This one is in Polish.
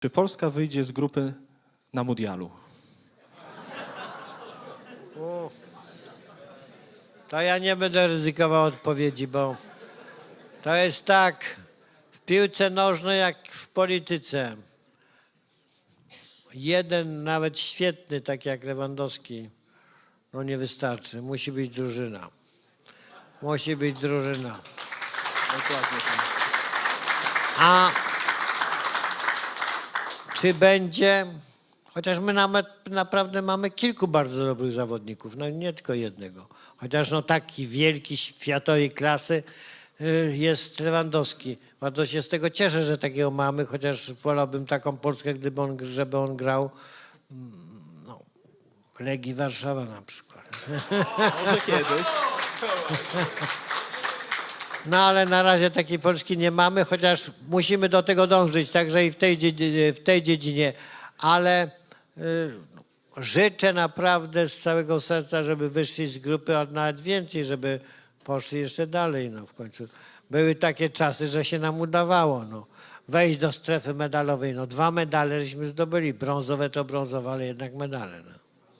Czy Polska wyjdzie z grupy na Mundialu? To ja nie będę ryzykował odpowiedzi, bo to jest tak w piłce nożnej jak w polityce. Jeden, nawet świetny, tak jak Lewandowski, no nie wystarczy. Musi być drużyna. Musi być drużyna. Dokładnie. A czy będzie, chociaż my nawet naprawdę mamy kilku bardzo dobrych zawodników, no nie tylko jednego, chociaż no taki wielki, światowej klasy y, jest Lewandowski. Bardzo się z tego cieszę, że takiego mamy, chociaż wolałbym taką Polskę, gdyby on, żeby on grał mm, no, w Legii Warszawa na przykład. Może kiedyś. No ale na razie takiej Polski nie mamy, chociaż musimy do tego dążyć, także i w tej, dzie- w tej dziedzinie. Ale y, życzę naprawdę z całego serca, żeby wyszli z grupy, a nawet więcej, żeby poszli jeszcze dalej. No, w końcu były takie czasy, że się nam udawało no, wejść do strefy medalowej. No, dwa medale żeśmy zdobyli. Brązowe to brązowe, ale jednak medale. No.